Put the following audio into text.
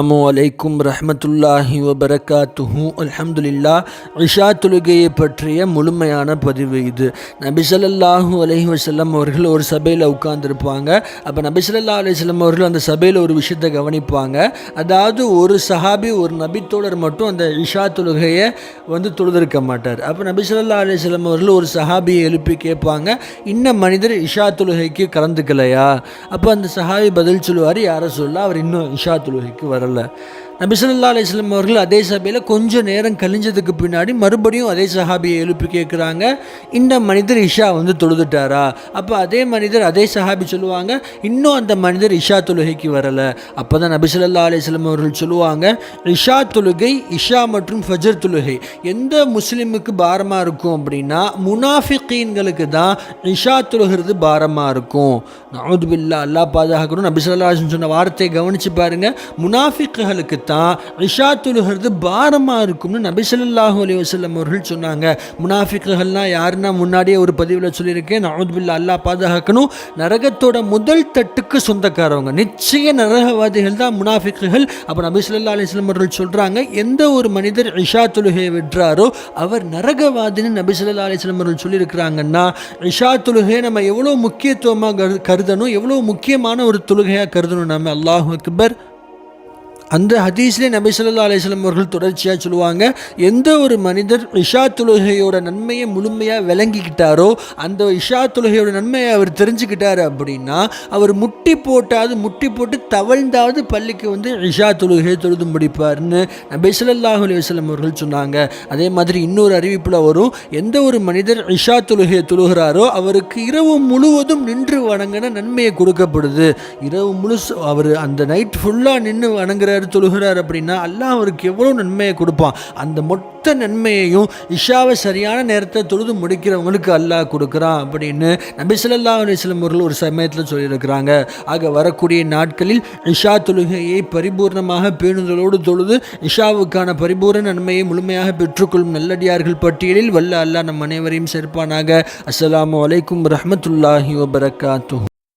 அஸ்ஸலாமு அலைக்கும் ரஹமத்துல்லாஹி வபரகாத்துஹூ அல்ஹம்துலில்லா இஷா தொழுகையை பற்றிய முழுமையான பதிவு இது. நபிசல்லாஹூ அலஹி வசல்லம் அவர்கள் ஒரு சபையில் உட்கார்ந்துருப்பாங்க. அப்போ நபிசல்லா அலிஸ்லம் அவர்கள் அந்த சபையில் ஒரு விஷயத்தை கவனிப்பாங்க. அதாவது ஒரு சஹாபி ஒரு நபித்தோழர் மட்டும் அந்த இஷா தொழுகையை வந்து தொழுதிருக்க மாட்டார். அப்போ நபிசல்லா அலிஸ்லம் அவர்கள் ஒரு சஹாபியை எழுப்பி கேட்பாங்க. இன்ன மனிதர் இஷா தொழுகைக்கு கலந்துக்கலையா? அப்போ அந்த சஹாபி பதில் சொல்லுவார் யாரை சொல்ல? அவர் இன்னும் இஷா தொழுகைக்கு வரல. நபி ஸல்லல்லாஹு அலைஹி அவர்கள் அதே சபையில் கொஞ்சம் நேரம் கழிஞ்சதுக்கு பின்னாடி மறுபடியும் அதே சஹாபியை எழுப்பி கேட்குறாங்க. இந்த மனிதர் இஷா வந்து தொழுதுட்டாரா? அப்போ அதே மனிதர் அதே சஹாபி சொல்லுவாங்க இன்னும் அந்த மனிதர் இஷா தொழுகைக்கு வரலை. அப்போ தான் நபி ஸல்லல்லாஹு அவர்கள் சொல்லுவாங்க இஷா தொழுகை இஷா மற்றும் ஃபஜர் தொழுகை எந்த முஸ்லீமுக்கு பாரமாக இருக்கும் அப்படின்னா முனாஃபிகீன்களுக்கு தான் இஷா தொழுகிறது பாரமாக இருக்கும். நவுதுபில்லா அல்லாஹ் பாதுகாக்கணும். நபி ஸல்லல்லாஹு சொன்ன வார்த்தையை கவனித்து பாருங்கள் முனாஃபிக்குகளுக்கு தான் இஷா தொழுகிறது பாரமாக இருக்கும்னு நபி ஸல்லல்லாஹு அலைஹி அவர்கள் சொன்னாங்க. முனாஃபிக்குகள்னா யாருன்னா முன்னாடியே ஒரு பதிவில் சொல்லியிருக்கேன். நவுது பில்லா அல்லாஹ் பாதுகாக்கணும். நரகத்தோட முதல் தட்டுக்கு சொந்தக்காரவங்க. நிச்சய நரகவாதிகள் தான் முனாஃபிக்குகள். அப்போ நபி ஸல்லல்லாஹு அலைஹி அவர்கள் சொல்கிறாங்க எந்த ஒரு மனிதர் இஷா தொழுகையை விடுறாரோ அவர் நரகவாதின்னு நபி ஸல்லல்லாஹு அலைஹி அவர்கள் சொல்லியிருக்கிறாங்கன்னா இஷா தொழுகையை நம்ம எவ்வளோ முக்கியத்துவமாக கரு- கருதணும் எவ்வளோ முக்கியமான ஒரு தொழுகையாக கருதணும் நம்ம? அல்லாஹ் அக்பர். அந்த ஹதீஸ்லே நபி சொல்லா அலைஹி அவர்கள் தொடர்ச்சியாக சொல்லுவாங்க எந்த ஒரு மனிதர் இஷா தொழுகையோட நன்மையை முழுமையாக விளங்கிக்கிட்டாரோ அந்த இஷா தொழுகையோட நன்மையை அவர் தெரிஞ்சுக்கிட்டாரு அப்படின்னா அவர் முட்டி போட்டாவது முட்டி போட்டு தவழ்ந்தாவது பள்ளிக்கு வந்து இஷா தொழுகையை தொழுது முடிப்பார்னு நபி ஸல்லல்லாஹு அலைஹி அவர்கள் சொன்னாங்க. அதே மாதிரி இன்னொரு அறிவிப்பில் வரும் எந்த ஒரு மனிதர் இஷா தொழுகையை தொழுகிறாரோ அவருக்கு இரவு முழுவதும் நின்று வணங்கின நன்மையை கொடுக்கப்படுது. இரவு முழுசு அவர் அந்த நைட் ஃபுல்லாக நின்று வணங்குறாரு தொழுகிறார் அப்படின்னா அல்லாஹ் அவருக்கு எவ்வளோ நன்மையை கொடுப்பான். அந்த மொத்த நன்மையையும் இஷாவை சரியான நேரத்தை தொழுது முடிக்கிறவங்களுக்கு அல்லாஹ் கொடுக்குறான் அப்படின்னு நபி ஸல்லல்லாஹு அலைஹி அவர்கள் ஒரு சமயத்தில் சொல்லியிருக்கிறாங்க. ஆக வரக்கூடிய நாட்களில் இஷா தொழுகையை பரிபூர்ணமாக பேணுதலோடு தொழுது இஷாவுக்கான பரிபூர்ண நன்மையை முழுமையாக பெற்றுக்கொள்ளும் நல்லடியார்கள் பட்டியலில் வல்ல அல்லாஹ் நம் அனைவரையும் சேர்ப்பானாக. அஸ்லாம் அலைக்கும் ரஹமத்துல்லாஹி வபரகாத்து